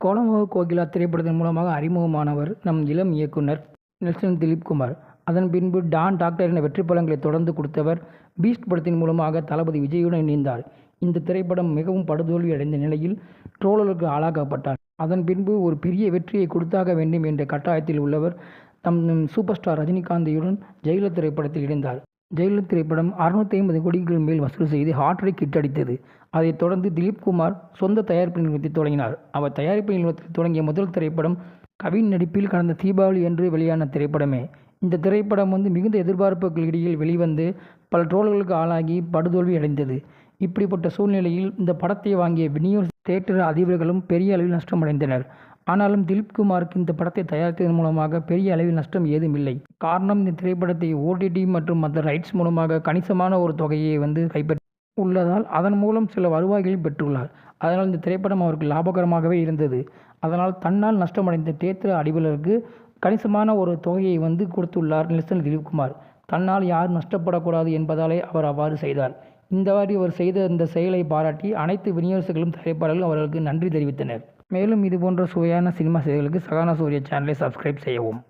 கோலமுக கோகிலா திரைப்படத்தின் மூலமாக அறிமுகமானவர் நம் இளம் இயக்குனர் நெல்சன் திலீப்குமார் அதன் பின்பு டான் டாக்டர் என வெற்றி பலங்களை தொடர்ந்து கொடுத்தவர் பீஸ்ட் படத்தின் மூலமாக தளபதி விஜயுடன் இணைந்தார். இந்த திரைப்படம் மிகவும் படுதோல்வி அடைந்த நிலையில் ட்ரோலருக்கு ஆளாக்கப்பட்டார். அதன் பின்பு ஒரு பெரிய வெற்றியை கொடுத்தாக வேண்டும் என்ற கட்டாயத்தில் உள்ளவர் தம் சூப்பர் ஸ்டார் ரஜினிகாந்தையுடன் ஜெயிலர் திரைப்படத்தில் இணைந்தார். ஜெயலலிதா திரைப்படம் அறுநூத்தி ஐம்பது கோடிகள் மேல் வசூல் செய்து ஹாட்ரிக் கிட் அடித்தது. அதைத் தொடர்ந்து திலீப்குமார் சொந்த தயாரிப்பு நிறுவனத்தை தொடங்கினார். அவர் தயாரிப்பு நிறுவனத்தில் தொடங்கிய முதல் திரைப்படம் கவின் நடிப்பில் கடந்த தீபாவளி என்று வெளியான திரைப்படமே. இந்த திரைப்படம் வந்து மிகுந்த எதிர்பார்ப்புகள் இடையில் வெளிவந்து பல ட்ரோல்களுக்கு ஆளாகி படுதோல்வி அடைந்தது. இப்படிப்பட்ட சூழ்நிலையில் இந்த படத்தை வாங்கிய விநியோக தியேட்டர் அதிபர்களும் பெரிய அளவில் நஷ்டமடைந்தனர். ஆனாலும் திலீப்குமாருக்கு இந்த படத்தை தயாரித்ததன் மூலமாக பெரிய அளவில் நஷ்டம் ஏதும் இல்லை காரணம் இந்த திரைப்படத்தை ஓடிடி மற்றும் மற்ற ரைட்ஸ் மூலமாக கணிசமான ஒரு தொகையை வந்து கைப்பற்றி உள்ளதால் அதன் மூலம் சில வருவாய்களை பெற்றுள்ளார். அதனால் இந்த திரைப்படம் அவருக்கு லாபகரமாகவே இருந்தது. அதனால் தன்னால் நஷ்டமடைந்த தேத்திர அடிபலருக்கு கணிசமான ஒரு தொகையை வந்து கொடுத்துள்ளார் நெல்சன் திலீப்குமார் தன்னால் யார் நஷ்டப்படக்கூடாது என்பதாலே அவர் அவ்வாறு செய்தார். இந்த மாதிரி அவர் செய்த இந்த செயலை பாராட்டி அனைத்து விநியோகர்களும் தயாரிப்பாளர்களும் அவர்களுக்கு நன்றி தெரிவித்தனர். மேலும் இதுபோன்ற சுவையான சினிமா செய்திகளுக்கு சகானா சூரிய சேனலை சப்ஸ்கிரைப் செய்யவும்.